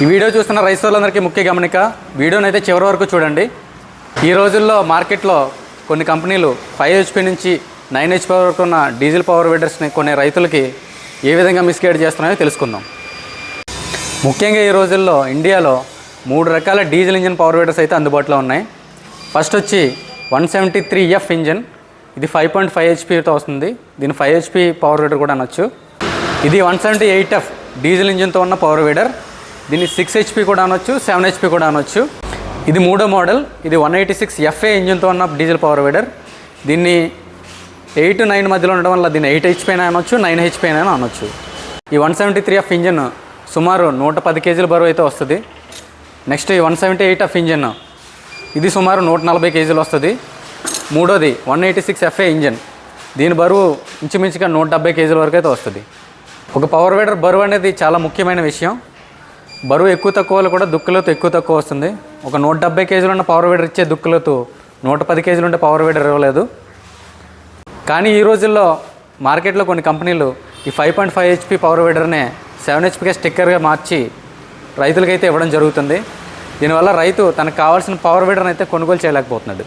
ఈ వీడియో చూస్తున్న రైతులందరికీ ముఖ్య గమనిక వీడియోని అయితే చివరి వరకు చూడండి. ఈ రోజుల్లో మార్కెట్లో కొన్ని కంపెనీలు ఫైవ్ హెచ్పి నుంచి నైన్ హెచ్పి వరకు ఉన్న డీజిల్ పవర్ వీడర్స్ని కొన్ని రైతులకి ఏ విధంగా మిస్గైడ్ చేస్తున్నాయో తెలుసుకుందాం. ముఖ్యంగా ఈ రోజుల్లో ఇండియాలో మూడు రకాల డీజిల్ ఇంజిన్ పవర్ వీడర్స్ అయితే అందుబాటులో ఉన్నాయి. ఫస్ట్ వచ్చి one seventy three F engine. ఇది ఫైవ్ పాయింట్ ఫైవ్ హెచ్పితో వస్తుంది. దీని ఫైవ్ హెచ్పి పవర్ వీడర్ కూడా అనొచ్చు. ఇది one seventy eight F diesel ఇంజిన్తో ఉన్న పవర్ వీడర్. దీన్ని సిక్స్ హెచ్పి కూడా అనొచ్చు సెవెన్ హెచ్పి కూడా అనొచ్చు. ఇది మూడో మోడల్ ఇది one eighty six F A ఇంజిన్తో ఉన్న డీజిల్ పవర్ వీడర్ దీన్ని ఎయిట్ నైన్ మధ్యలో ఉండడం వల్ల దీన్ని ఎయిట్ హెచ్పి అయినా అనొచ్చు నైన్ హెచ్పి అయినా అనొచ్చు. ఈ one seventy three F engine సుమారు నూట పది కేజీల బరువు అయితే వస్తుంది. నెక్స్ట్ ఈ one seventy eight F engine ఇది సుమారు నూట నలభై కేజీలు వస్తుంది. మూడోది one eighty six FA engine దీని బరువు ఇంచుమించుగా నూట డెబ్బై కేజీల వరకు అయితే వస్తుంది. ఒక పవర్ వీడర్ బరువు అనేది చాలా ముఖ్యమైన విషయం. బరువు ఎక్కువ తక్కువలో కూడా దుక్కులతో ఎక్కువ తక్కువ వస్తుంది. ఒక నూట డెబ్బై కేజీలు ఉన్న పవర్ వీడర్ ఇచ్చే దుక్కులతో నూట పది కేజీలు ఉంటే పవర్ వీడర్ ఇవ్వలేదు. కానీ ఈ రోజుల్లో మార్కెట్లో కొన్ని కంపెనీలు ఈ five point five HP power వీడర్నే seven హెచ్పిగా స్టిక్కర్గా మార్చి రైతులకైతే ఇవ్వడం జరుగుతుంది. దీనివల్ల రైతు తనకు కావాల్సిన పవర్ వీడర్ని అయితే కొనుగోలు చేయలేకపోతున్నాడు.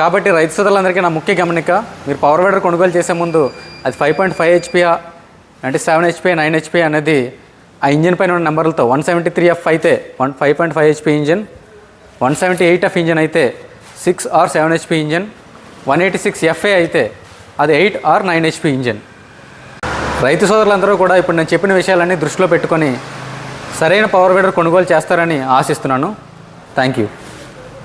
కాబట్టి రైతు సోదరులందరికీ నా ముఖ్య గమనిక మీరు పవర్ వీడర్ కొనుగోలు చేసే ముందు అది ఫైవ్ పాయింట్ ఫైవ్ హెచ్పియా అంటే సెవెన్ హెచ్పి నైన్ హెచ్పి అనేది ఆ ఇంజిన్ పైన ఉన్న నెంబర్లతో వన్ సెవెంటీ త్రీ ఎఫ్ అయితే one five point five HP engine one seventy eight F engine అయితే six or seven HP engine one eighty six FA అయితే అది eight or nine HP engine. రైతు సోదరులందరూ కూడా ఇప్పుడు నేను చెప్పిన విషయాలన్నీ దృష్టిలో పెట్టుకొని సరైన పవర్ వీడర్ కొనుగోలు చేస్తారని ఆశిస్తున్నాను. Thank you